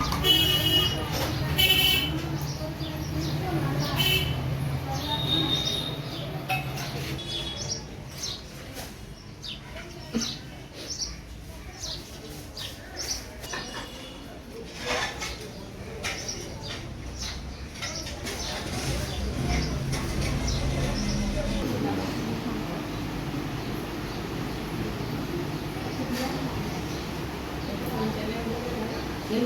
Yeah.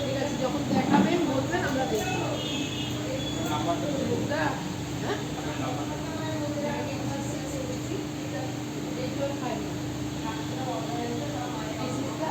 ঠিক আছে যখন দেখাবেন বলবেন আমরা দেখব লোকটা, হ্যাঁ? এইগুলো খাই না। এই সিটটা?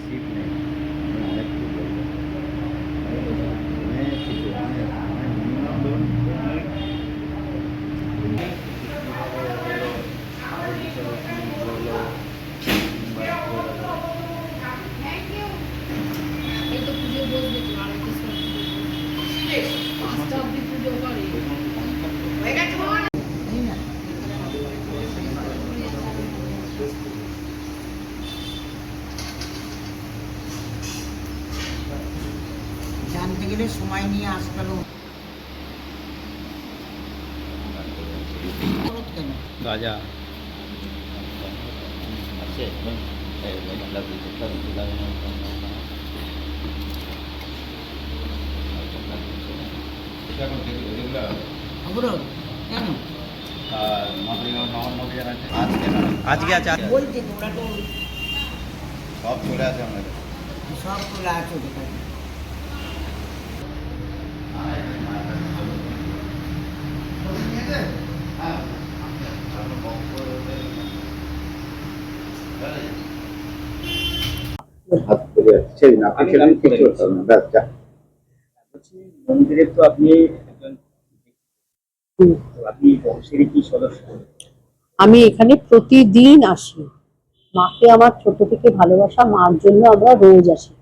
সিট নেই আমি অনেক কিছু বলব অনেক কিছু অনেক মানে মিনিমাম ধরুন এই তো পুজো বসবে তো, আর একটা সময় পুজো বসবে। পাঁচটা অবধি পুজো করে। গেলে সময় নিয়ে কেন? গাজা আছে আজকে আছে। বলছি তোমরা তো সব চলে আসে আমাদের। সব খোলা আছে হাত করে ছেড়ে আপনি ছেড়ে কিছু করতে না। ব্যাস যা। মন্দিরে তো আপনি একজন আপনি বংশেরই কি সদস্য? আমি এখানে প্রতিদিন আসি। মাকে আমার ছোট থেকে ভালোবাসা মার জন্য আমরা রোজ আসি।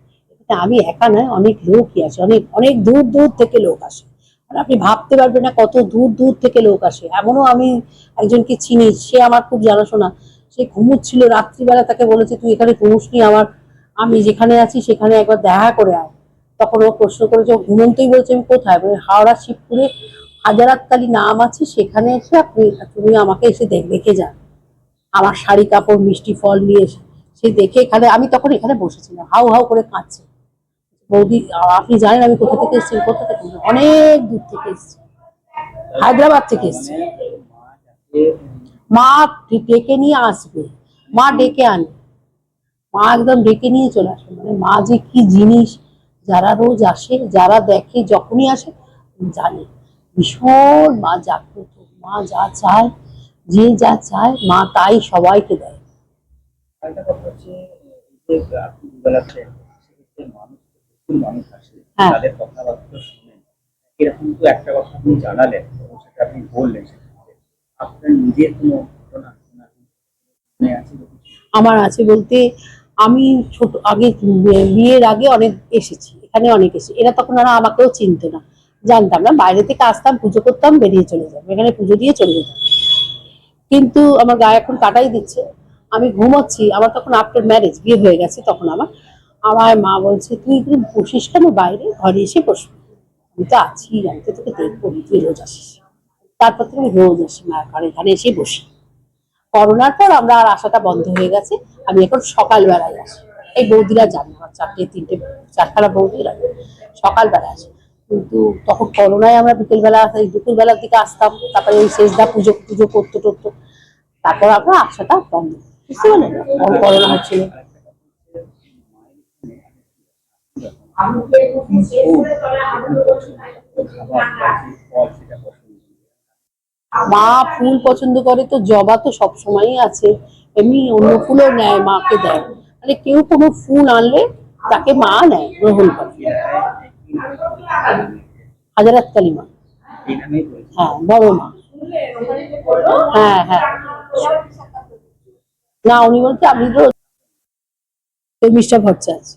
আমি একা নয়, অনেক লোকই আছে, অনেক অনেক দূর দূর থেকে লোক আসে। আর আপনি ভাবতে পারবেন না কত দূর দূর থেকে লোক আসে। এমনও আমি একজনকে চিনি, সে আমার খুব জানাশোনা। সে ঘুমুচ্ছিল, রাত্রিবেলা তাকে বলেছে, তুই এখানে ঘুমুসনি আমার, আমি যেখানে আছি সেখানে একবার দেখা করে আয়। তখন ও প্রশ্ন করেছে, ও ঘুমন্তই বলছে, আমি কোথায়? বলে, হাওড়া, শিবপুরে হাজারাতকালী নাম আছে, সেখানে এসে আপনি, তুমি আমাকে এসে দেখে যান আমার শাড়ি কাপড়, মিষ্টি ফল নিয়ে এসে, সে দেখে এখানে, আমি তখন এখানে বসেছিলাম, হাউ হাউ করে কাঁদছে। বৌদি আপনি জানেন আমি কোথা থেকে এসেছি কোথা থেকে অনেক দূর থেকে এসেছি। হায়দ্রাবাদ থেকে এসেছি। মা ডেকে নিয়ে আসবে। মা ডেকে আনে মা একদম ডেকে নিয়ে চলে আসে মানে মা যে কি জিনিস, যারা রোজ আসে, যারা দেখে, যখনই আসে জানে। ভীষণ মা জাগ্রত। মা যা চায়, যে যা চায়, মা তাই সবাইকে দেয় আরেকটা কথা হচ্ছে এই যে আপনি দুবেলাতে সেক্ষেত্রে মানুষ প্রচুর মানুষ আসে হ্যাঁ। তাদের কথাবার্তা শুনেন এরকম তো একটা কথা আপনি জানালেন সেটা আপনি বললেন আপনার নিজের কোনো ঘটনা আছে আমার আছে বলতে আমি ছোট আগে বিয়ের আগে অনেক এসেছি এখানে অনেক এসেছি। এরা তখন আর আমাকেও চিনতো না। জানতাম না বাইরে থেকে আসতাম পুজো করতাম বেরিয়ে চলে যেতাম। এখানে পুজো দিয়ে চলে যেতাম। কিন্তু আমার গায়ে এখন কাটাই দিচ্ছে। আমি ঘুমোচ্ছি আমার তখন আফটার ম্যারেজ বিয়ে হয়ে গেছে তখন আমার। আমার মা বলছে, তুই এখানে বসিস কেন বাইরে? ঘরে এসে বসবি আমি তো আছি, আমি তো তোকে দেখব তুই রোজ আসিস। তারপর থেকে আমি রোজ আসি মায়ের ঘরে এখানে এসে বসি। করোনার পর আমরা আর আসাটা বন্ধ হয়ে গেছে, আমি এখন সকালবেলায় আসি। এই বৌদিরা জানে, আমার চারটে, তিনটে, চারখানা বৌদিরা সকালবেলা আসে। কিন্তু তখন করোনায় আমরা বিকেলবেলা দুপুরবেলার দিকে আসতাম, তারপরে ওই শেষদা পুজো পুজো করতো টরতো তারপর আমরা আসাটা বন্ধ। বুঝতে পারলেন করোনা হচ্ছিল খাবার ফল সেটা পছন্দ মা ফুল পছন্দ করে তো জবা তো সব সময়ই আছে। এমনি অন্য ফুলও নেয় মাকে দেয়। মানে কেউ কোনো ফুল আনলে তাকে মা নেয় গ্রহণ করে। হাজারাত কালী মা হ্যাঁ বড় মা। হ্যাঁ হ্যাঁ। না উনি বলছে আপনি তো মিস্টার ভট্টাচার্য